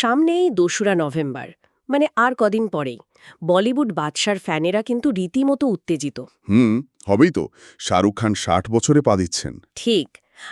সামনেই দোসরা নভেম্বর মানে আর কদিন পরেই। বলিউড বাদশার ফ্যানেরা কিন্তু রীতিমতো উত্তেজিত। হুম হবেই তো। শাহরুখ খান ষাট বছরে পা দিচ্ছেন। ঠিক।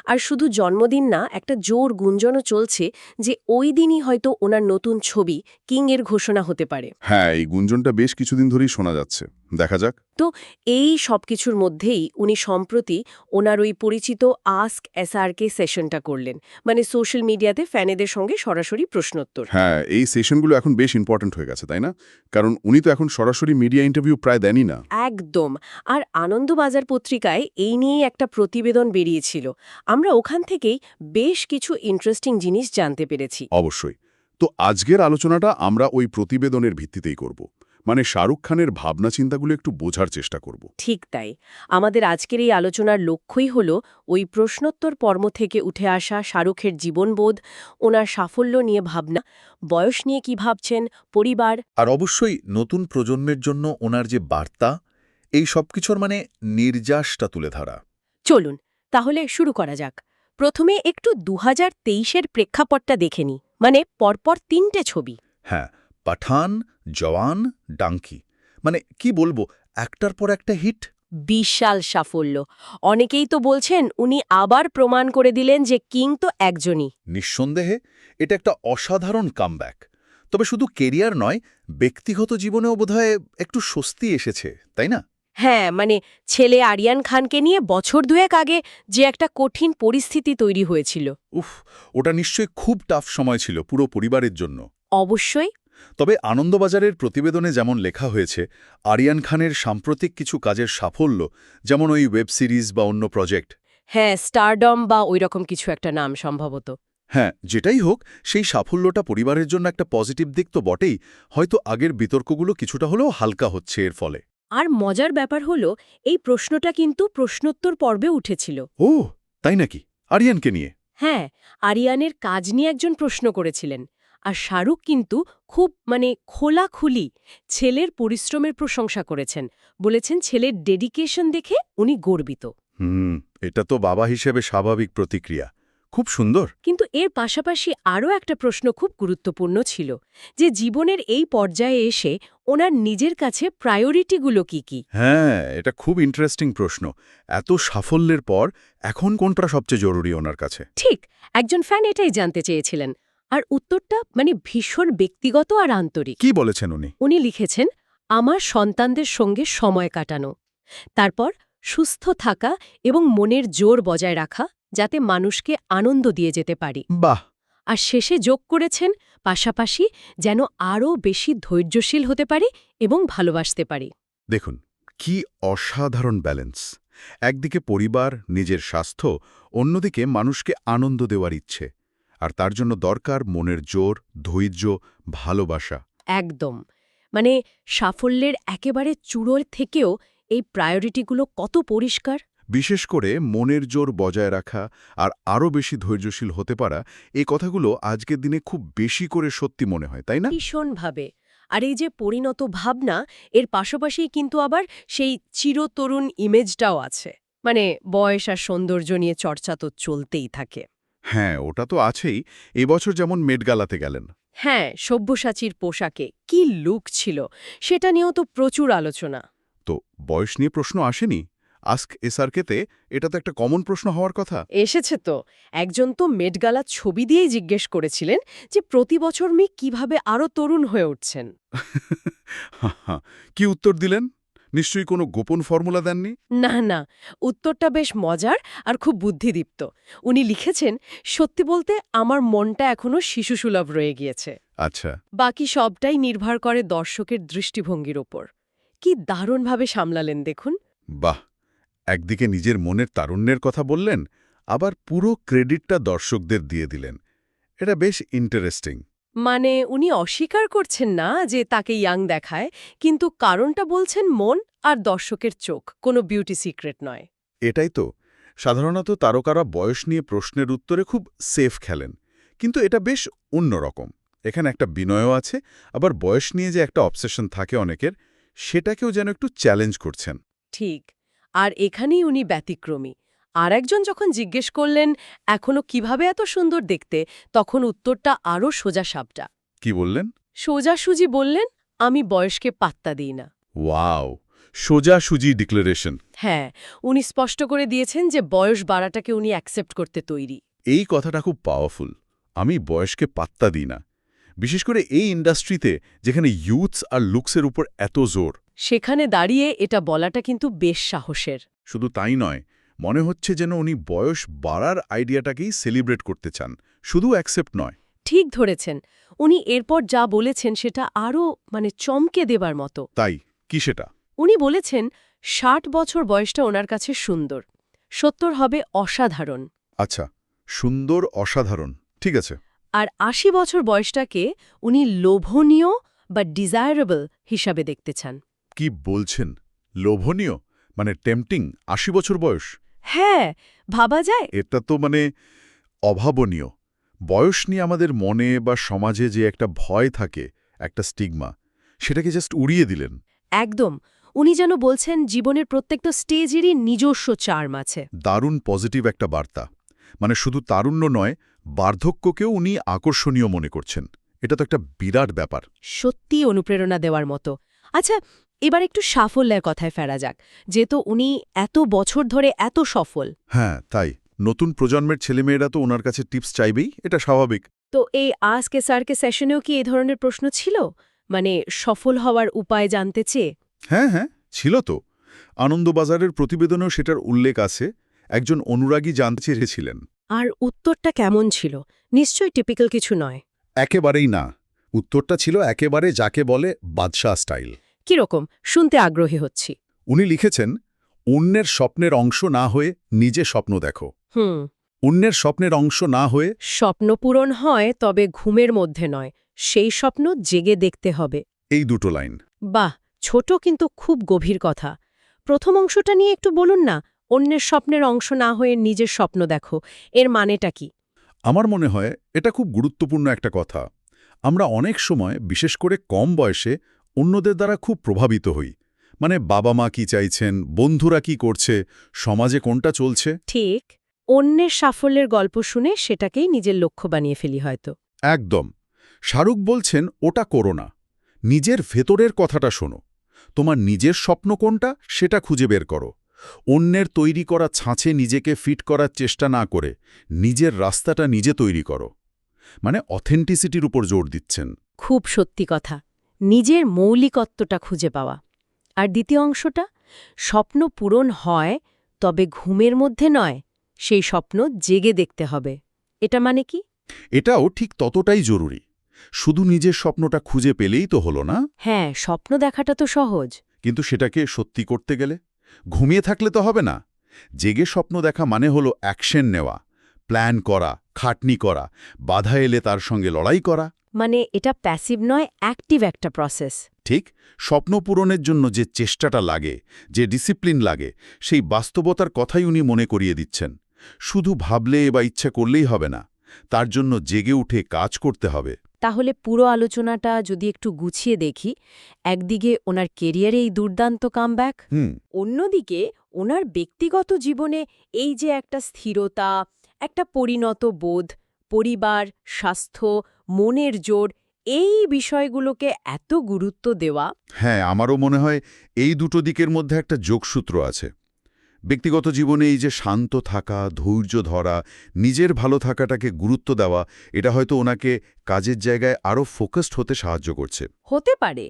আর শুধু জন্মদিন না একটা জোর গুঞ্জনও চলছে যে ওই দিনই হয়তো ওনার নতুন ছবি কিং এর ঘোষণা হতে পারে। হ্যাঁ এই গুঞ্জনটা বেশ কিছুদিন ধরেই শোনা যাচ্ছে। দেখা যাক। তো এই সবকিছুর মধ্যেই উনি সম্প্রতি ওনার ওই পরিচিত আস্ক এসআরকে সেশনটা করলেন। মানে সোশ্যাল মিডিয়াতে ফ্যানেদের সঙ্গে সরাসরি প্রশ্নোত্তর। হ্যাঁ এই সেশনগুলো এখন বেশ ইম্পর্ট্যান্ট হয়ে গেছে তাই না? কারণ উনি তো এখন সরাসরি মিডিয়া ইন্টারভিউ প্রায় দেনই না। একদম। আর আনন্দবাজার পত্রিকায় এই নিয়েই একটা প্রতিবেদন বেরিয়েছিল। আমরা ওখান থেকেই বেশ কিছু ইন্টারেস্টিং জিনিস জানতে পেরেছি। অবশ্যই। তো আজকের আলোচনাটা আমরা ওই প্রতিবেদনের ভিত্তিতেই করব। মানে শাহরুখ খানের ভাবনা চিন্তাগুলো একটু বোঝার চেষ্টা করব। ঠিক তাই। আমাদের আজকের এই আলোচনার লক্ষ্যই হল ওই প্রশ্নোত্তর পর্ম থেকে উঠে আসা শাহরুখের জীবনবোধ ওনার সাফল্য নিয়ে ভাবনা বয়স নিয়ে কি ভাবছেন পরিবার। আর অবশ্যই নতুন প্রজন্মের জন্য ওনার যে বার্তা এই সবকিছুর মানে নির্যাসটা তুলে ধরা। চলুন তাহলে শুরু করা যাক। প্রথমে একটু দু হাজার তেইশের প্রেক্ষাপটটা দেখে নি মানে পরপর তিনটে ছবি। হ্যাঁ পাঠান জওয়ান ডাঙ্কি। মানে কি বলব একটার পর একটা হিট। বিশাল সাফল্য। অনেকেই তো বলছেন উনি আবার প্রমাণ করে দিলেন যে কিং তো একজনই। নিঃসন্দেহে এটা একটা অসাধারণ কামব্যাক। তবে শুধু কেরিয়ার নয় ব্যক্তিগত জীবনেও বোধহয় একটু স্বস্তি এসেছে তাই না? হ্যাঁ মানে ছেলে আরিয়ান খানকে নিয়ে বছর দুয়েক আগে যে একটা কঠিন পরিস্থিতি তৈরি হয়েছিল। উফ ওটা নিশ্চয়ই খুব টাফ সময় ছিল পুরো পরিবারের জন্য। অবশ্যই। তবে আনন্দবাজারের প্রতিবেদনে যেমন লেখা হয়েছে আরিয়ান খানের সাম্প্রতিক কিছু কাজের সাফল্য যেমন ওই ওয়েব সিরিজ বা অন্য প্রজেক্ট। হ্যাঁ স্টারডম বা ওইরকম কিছু একটা নাম সম্ভবত। হ্যাঁ যেটাই হোক সেই সাফল্যটা পরিবারের জন্য একটা পজিটিভ দিক তো বটেই হয়তো আগের বিতর্কগুলো কিছুটা হলেও হালকা হচ্ছে এর ফলে। আর মজার ব্যাপার হলো এই প্রশ্নটা কিন্তু প্রশ্নোত্তর পর্বে উঠেছিল। ও তাই নাকি? আরিয়ানকে নিয়ে। হ্যাঁ আরিয়ানের কাজ নিয়ে একজন প্রশ্ন করেছিলেন। আর শাহরুখ কিন্তু খুব মানে খোলাখুলি ছেলের পরিশ্রমের প্রশংসা করেছেন। বলেছেন ছেলের ডেডিকেশন দেখে উনি গর্বিত। হুম এটা তো বাবা হিসেবে স্বাভাবিক প্রতিক্রিয়া। খুব সুন্দর। কিন্তু এর পাশাপাশি আরও একটা প্রশ্ন খুব গুরুত্বপূর্ণ ছিল যে জীবনের এই পর্যায়ে এসে ওনার নিজের কাছে প্রায়োরিটিগুলো কি কি? হ্যাঁ এটা খুব ইন্টারেস্টিং প্রশ্ন। এত সাফল্যের পর এখন কোনটা সবচেয়ে জরুরি ওনার কাছে? ঠিক একজন ফ্যান এটাই জানতে চেয়েছিলেন। আর উত্তরটা মানে ভীষণ ব্যক্তিগত আর আন্তরিক। কি বলেছেন উনি? উনি লিখেছেন আমার সন্তানদের সঙ্গে সময় কাটানো তারপর সুস্থ থাকা এবং মনের জোর বজায় রাখা যাতে মানুষকে আনন্দ দিয়ে যেতে পারি। বাহ! আর শেষে যোগ করেছেন পাশাপাশি যেন আরও বেশি ধৈর্যশীল হতে পারি এবং ভালোবাসতে পারি। দেখুন কি অসাধারণ ব্যালেন্স। একদিকে পরিবার নিজের স্বাস্থ্য অন্যদিকে মানুষকে আনন্দ দেওয়ার ইচ্ছে। আর তার জন্য দরকার মনের জোর ধৈর্য ভালোবাসা। একদম। মানে সাফল্যের একেবারে চূড়োর থেকেও এই প্রায়োরিটিগুলো কত পরিষ্কার। বিশেষ করে মনের জোর বজায় রাখা আর আরও বেশি ধৈর্যশীল হতে পারা এই কথাগুলো আজকের দিনে খুব বেশি করে সত্যি মনে হয় তাই না? ভীষণভাবে। আর এই যে পরিণত ভাবনা এর পাশাপাশি কিন্তু আবার সেই চিরতরুণ ইমেজটাও আছে। মানে বয়স আর সৌন্দর্য নিয়ে চর্চা তো চলতেই থাকে। হ্যাঁ ওটা তো আছেই। এবছর যেমন মেডগালাতে গেলেন। হ্যাঁ সব্যসাচীর পোশাকে কি লুক ছিল সেটা নিয়েও তো প্রচুর আলোচনা। তো বয়স নিয়ে প্রশ্ন আসেনি? আস্ক এসআরকেতে? এটা তো একটা কমন প্রশ্ন হওয়ার কথা? এসেছে তো। একজন তো মেডগালা ছবি দিয়েই জিজ্ঞেস করেছিলেন যে প্রতি বছর মেয়ে কীভাবে আরও তরুণ হয়ে উঠছেন। কি উত্তর দিলেন? নিশ্চয়ই কোনো গোপন ফর্মুলা দেননি? না না উত্তরটা বেশ মজার আর খুব বুদ্ধিদীপ্ত। উনি লিখেছেন সত্যি বলতে আমার মনটা এখনও শিশুসুলভ রয়ে গিয়েছে। আচ্ছা। বাকি সবটাই নির্ভর করে দর্শকের দৃষ্টিভঙ্গির ওপর। কি দারুণভাবে সামলালেন দেখুন। বাহ! একদিকে নিজের মনের তারুণ্যের কথা বললেন আবার পুরো ক্রেডিটটা দর্শকদের দিয়ে দিলেন। এটা বেশ ইন্টারেস্টিং মানে উনি অস্বীকার করছেন না যে তাকে ইয়াং দেখায় কিন্তু কারণটা বলছেন মন আর দর্শকের চোখ কোনো বিউটি সিক্রেট নয়। এটাই তো। সাধারণত তারকারা বয়স নিয়ে প্রশ্নের উত্তরে খুব সেফ খেলেন কিন্তু এটা বেশ অন্যরকম এখানে একটা বিনয়ও আছে আবার বয়স নিয়ে যে একটা অবসেশন থাকে অনেকের সেটাকেও যেন একটু চ্যালেঞ্জ করছেন। ঠিক। আর এখানেই উনি ব্যতিক্রমী। আর একজন যখন জিজ্ঞেস করলেন এখনও কীভাবে এত সুন্দর দেখতে? তখন উত্তরটা আরও সোজা সাপটা কি বললেন? সোজাসুজি বললেন আমি বয়সকে পাত্তা দিই না। ওয়াও! সোজাসুজি ডিক্লারেশন। হ্যাঁ উনি স্পষ্ট করে দিয়েছেন যে বয়স বাড়াটাকে উনি অ্যাকসেপ্ট করতে তৈরি। এই কথাটা খুব পাওয়ারফুল। আমি বয়সকে পাত্তা দিই না। বিশেষ করে এই ইন্ডাস্ট্রিতে যেখানে ইউথস আর লুকসের উপর এত জোর। সেখানে দাঁড়িয়ে এটা বলাটা কিন্তু বেশ সাহসের। শুধু তাই নয় মনে হচ্ছে যেন উনি বয়স বাড়ার আইডিয়াটাকেই সেলিব্রেট করতে চান শুধু অ্যাকসেপ্ট নয়। ঠিক ধরেছেন উনি এরপর যা বলেছেন সেটা আরও মানে চমকে দেবার মতো। তাই কি সেটা? উনি বলেছেন ষাট বছর বয়সটা ওনার কাছে সুন্দর সত্তর হবে অসাধারণ। আচ্ছা সুন্দর অসাধারণ ঠিক আছে। আর আশি বছর বয়সটাকে উনি লোভনীয় বা ডিজায়ারেবল হিসাবে দেখতে চান। কি বলছেন? লোভনীয়? মানে টেম্পটিং আশি বছর বয়স? হ্যাঁ ভাবা যায়। এটা তো মানে অভাবনীয়। বয়স নিয়ে আমাদের মনে বা সমাজে যে একটা ভয় থাকে একটা স্টিগমা সেটাকে জাস্ট উড়িয়ে দিলেন। একদম। উনি যেন বলছেন জীবনের প্রত্যেকটা স্টেজেরই নিজস্ব চার্ম আছে। দারুণ পজিটিভ একটা বার্তা। মানে শুধু তারুণ্য নয় বার্ধক্যকেও উনি আকর্ষণীয় মনে করছেন। এটা তো একটা বিরাট ব্যাপার। সত্যি অনুপ্রেরণা দেওয়ার মতো। আচ্ছা এবার একটু সাফল্যের কথায় ফেরা যাক যেহেতু উনি এত বছর ধরে এত সফল। হ্যাঁ তাই। নতুন প্রজন্মের ছেলেমেয়েরা তো ওনার কাছে টিপস চাইবেই এটা স্বাভাবিক। তো এই আজকে স্যারকে সেশনেও কি এই ধরনের প্রশ্ন ছিল? মানে সফল হওয়ার উপায় জানতে চেয়ে? হ্যাঁ হ্যাঁ ছিল তো। আনন্দবাজারের প্রতিবেদনেও সেটার উল্লেখ আছে। একজন অনুরাগী জানতে চেয়েছিলেন। আর উত্তরটা কেমন ছিল? নিশ্চয়ই টিপিক্যাল কিছু নয়। একেবারেই না। উত্তরটা ছিল একেবারে যাকে বলে বাদশাহ স্টাইল কীরকম? শুনতে আগ্রহী হচ্ছি। উনি লিখেছেন অন্যের স্বপ্নের অংশ না হয়ে নিজে স্বপ্ন দেখো। হুম। অন্যের স্বপ্নের অংশ না হয়ে স্বপ্ন পূরণ হয় তবে ঘুমের মধ্যে নয়। সেই স্বপ্ন জেগে দেখতে হবে। এই দুটো লাইন। বাহ! ছোট কিন্তু খুব গভীর কথা। প্রথম অংশটা নিয়ে একটু বলুন না। অন্যের স্বপ্নের অংশ না হয়ে নিজের স্বপ্ন দেখো। এর মানেটা কি? আমার মনে হয় এটা খুব গুরুত্বপূর্ণ একটা কথা। আমরা অনেক সময় বিশেষ করে কম বয়সে অন্যদের দ্বারা খুব প্রভাবিত হই। মানে বাবা মা কি চাইছেন বন্ধুরা কি করছে সমাজে কোনটা চলছে? ঠিক। অন্যের সাফল্যের গল্প শুনে সেটাকেই নিজের লক্ষ্য বানিয়ে ফেলি হয়তো। একদম। শাহরুখ বলছেন ওটা করো না। নিজের ভেতরের কথাটা শোনো। তোমার নিজের স্বপ্ন কোনটা সেটা খুঁজে বের করো। অন্যের তৈরি করা ছাঁচে নিজেকে ফিট করার চেষ্টা না করে নিজের রাস্তাটা নিজে তৈরি করো। মানে অথেন্টিসিটির উপর জোর দিচ্ছেন। খুব সত্যি কথা। নিজের মৌলিকত্বটা খুঁজে পাওয়া। আর দ্বিতীয় অংশটা স্বপ্ন পূরণ হয় তবে ঘুমের মধ্যে নয় সেই স্বপ্ন জেগে দেখতে হবে। এটা মানে কি? এটাও ঠিক ততটাই জরুরি। শুধু নিজের স্বপ্নটা খুঁজে পেলেই তো হলো না? হ্যাঁ স্বপ্ন দেখাটা তো সহজ। কিন্তু সেটাকে সত্যি করতে গেলে? ঘুমিয়ে থাকলে তো হবে না। জেগে স্বপ্ন দেখা মানে হলো অ্যাকশন নেওয়া প্ল্যান করা খাটনি করা বাধা এলে তার সঙ্গে লড়াই করা। মানে এটা প্যাসিভ নয় অ্যাক্টিভ একটা প্রসেস। ঠিক স্বপ্ন পূরণের জন্য যে চেষ্টাটা লাগে যে ডিসিপ্লিন লাগে সেই বাস্তবতার কথাই উনি মনে করিয়ে দিচ্ছেন। শুধু ভাবলে বা ইচ্ছা করলেই হবে না তার জন্য জেগে উঠে কাজ করতে হবে। তাহলে পুরো আলোচনাটা যদি একটু গুছিয়ে দেখি একদিকে ওনার কেরিয়ারে এই দুর্দান্ত কামব্যাক অন্যদিকে ওনার ব্যক্তিগত জীবনে এই যে একটা স্থিরতা একটা পরিণত বোধ পরিবার স্বাস্থ্য মনের জোর এই বিষয়গুলোকে এত গুরুত্ব দেওয়া। হ্যাঁ আমারও মনে হয় এই দুটো দিকের মধ্যে একটা যোগসূত্র আছে। ব্যক্তিগত জীবনে এই যে শান্ত থাকা ধৈর্য ধরা নিজের ভালো থাকাটাকে গুরুত্ব দেওয়া এটা হয়তো ওনাকে কাজের জায়গায় আরও ফোকাসড হতে সাহায্য করছে। হতে পারে।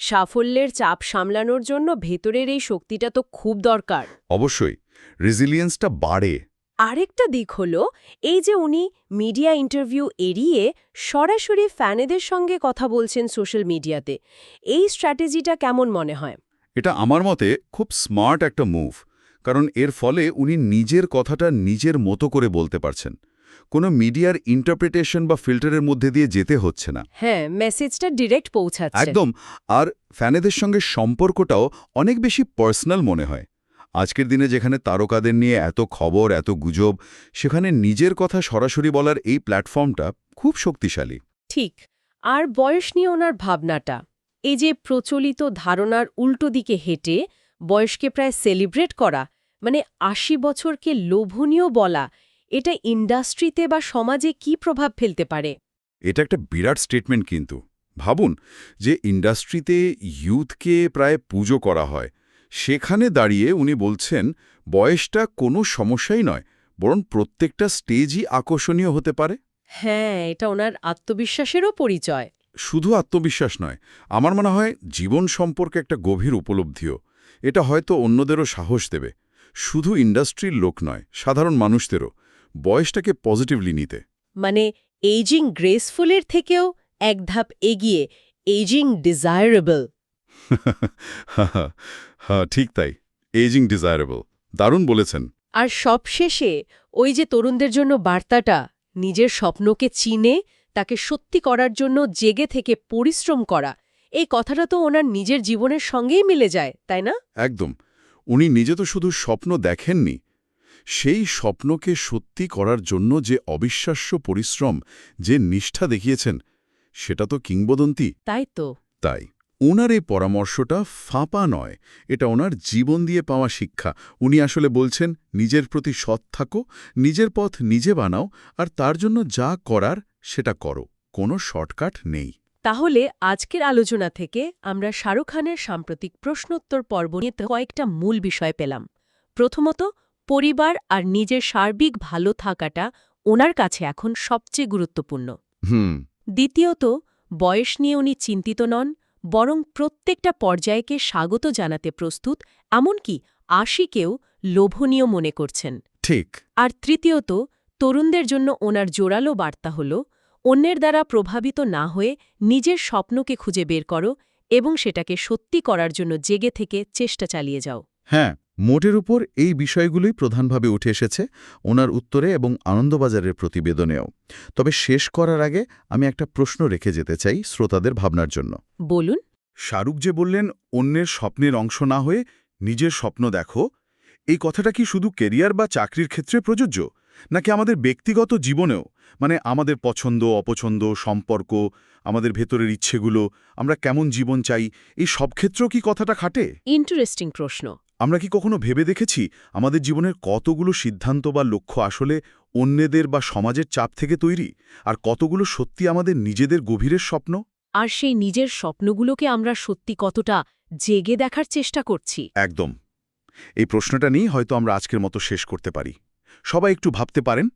সাফল্যের চাপ সামলানোর জন্য ভেতরের এই শক্তিটা তো খুব দরকার। অবশ্যই রেজিলিয়েন্সটা বাড়ে। আরেকটা দিক হল এই যে উনি মিডিয়া ইন্টারভিউ এড়িয়ে সরাসরি ফ্যানেদের সঙ্গে কথা বলছেন সোশ্যাল মিডিয়াতে এই স্ট্র্যাটেজিটা কেমন মনে হয়? এটা আমার মতে খুব স্মার্ট একটা মুভ। কারণ এর ফলে উনি নিজের কথাটা নিজের মতো করে বলতে পারছেন। কোনো মিডিয়ার ইন্টারপ্রিটেশন বা ফিল্টারের মধ্যে দিয়ে যেতে হচ্ছে না। হ্যাঁ মেসেজটা ডিরেক্ট পৌঁছাচ্ছে। একদম আর ফ্যানেদের সঙ্গে সম্পর্কটাও অনেক বেশি পার্সোনাল মনে হয়। আজকের দিনে যেখানে তারকাদের নিয়ে এত খবর এত গুজব সেখানে নিজের কথা সরাসরি বলার এই প্ল্যাটফর্মটা খুব শক্তিশালী। ঠিক আর বয়স নিয়ে ওনার ভাবনাটা এই যে প্রচলিত ধারণার উল্টো দিকে হেঁটে বয়সকে প্রায় সেলিব্রেট করা মানে আশি বছরকে লোভনীয় বলা এটা ইন্ডাস্ট্রিতে বা সমাজে কি প্রভাব ফেলতে পারে? এটা একটা বিরাট স্টেটমেন্ট কিন্তু। ভাবুন যে ইন্ডাস্ট্রিতে ইয়ুথকে প্রায় পুজো করা হয়। সেখানে দাঁড়িয়ে উনি বলছেন বয়সটা কোনো সমস্যাই নয় বরং প্রত্যেকটা স্টেজই আকর্ষণীয় হতে পারে। হ্যাঁ এটা ওনার আত্মবিশ্বাসেরও পরিচয়। শুধু আত্মবিশ্বাস নয় আমার মনে হয় জীবন সম্পর্কে একটা গভীর উপলব্ধিও। এটা হয়তো অন্যদেরও সাহস দেবে। শুধু ইন্ডাস্ট্রির লোক নয় সাধারণ মানুষদেরও। বয়সটাকে পজিটিভলি নিতে। মানে এইজিং গ্রেসফুলের থেকেও এক ধাপ এগিয়ে এইজিং ডিজায়ারেবল হ্যাঁ ঠিক তাই। এজিং ডিজায়ারেবল দারুণ বলেছেন। আর সবশেষে ওই যে তরুণদের জন্য বার্তাটা নিজের স্বপ্নকে চিনে তাকে সত্যি করার জন্য জেগে থেকে পরিশ্রম করা এই কথাটা তো ওনার নিজের জীবনের সঙ্গেই মিলে যায় তাই না? একদম। উনি নিজে তো শুধু স্বপ্ন দেখেননি সেই স্বপ্নকে সত্যি করার জন্য যে অবিশ্বাস্য পরিশ্রম যে নিষ্ঠা দেখিয়েছেন সেটা তো কিংবদন্তি। তাই তো। তাই ওনার এই পরামর্শটা ফাঁপা নয় এটা ওনার জীবন দিয়ে পাওয়া শিক্ষা। উনি আসলে বলছেন নিজের প্রতি সৎ থাকো নিজের পথ নিজে বানাও আর তার জন্য যা করার সেটা করো কোনো শর্টকাট নেই। তাহলে আজকের আলোচনা থেকে আমরা শাহরুখ খানের সাম্প্রতিক প্রশ্নোত্তর পর্ব নিয়ে কয়েকটা মূল বিষয় পেলাম। প্রথমত পরিবার আর নিজের সার্বিক ভালো থাকাটা ওনার কাছে এখন সবচেয়ে গুরুত্বপূর্ণ। হুম। দ্বিতীয়ত বয়স নিয়ে উনি চিন্তিত নন বরং প্রত্যেকটা পর্যায়কে স্বাগত জানাতে প্রস্তুত এমনকি আশিকেও লোভনীয় মনে করছেন। ঠিক। আর তৃতীয়ত তরুণদের জন্য ওনার জোরালো বার্তা হল অন্যের দ্বারা প্রভাবিত না হয়ে নিজের স্বপ্নকে খুঁজে বের করো এবং সেটাকে সত্যি করার জন্য জেগে থেকে চেষ্টা চালিয়ে যাও। হ্যাঁ মোটের উপর এই বিষয়গুলোই প্রধানভাবে উঠে এসেছে ওনার উত্তরে এবং আনন্দবাজারের প্রতিবেদনেও। তবে শেষ করার আগে আমি একটা প্রশ্ন রেখে যেতে চাই শ্রোতাদের ভাবনার জন্য। বলুন। শাহরুখ যে বললেন অন্যের স্বপ্নের অংশ না হয়ে নিজের স্বপ্ন দেখো এই কথাটা কি শুধু কেরিয়ার বা চাকরির ক্ষেত্রে প্রযোজ্য? নাকি আমাদের ব্যক্তিগত জীবনেও মানে আমাদের পছন্দ অপছন্দ সম্পর্ক আমাদের ভেতরের ইচ্ছেগুলো আমরা কেমন জীবন চাই এই সব ক্ষেত্রেও কি কথাটা খাটে? ইন্টারেস্টিং প্রশ্ন। আমরা কি কখনো ভেবে দেখেছি আমাদের জীবনের কতগুলো সিদ্ধান্ত বা লক্ষ্য আসলে অন্যদের বা সমাজের চাপ থেকে তৈরি? আর কতগুলো সত্যি আমাদের নিজেদের গভীরের স্বপ্ন? আর সেই নিজের স্বপ্নগুলোকে আমরা সত্যি কতটা জেগে দেখার চেষ্টা করছি? একদম। এই প্রশ্নটা নিয়েই হয়তো আমরা আজকের মতো শেষ করতে পারি। সবাই একটু ভাবতে পারেন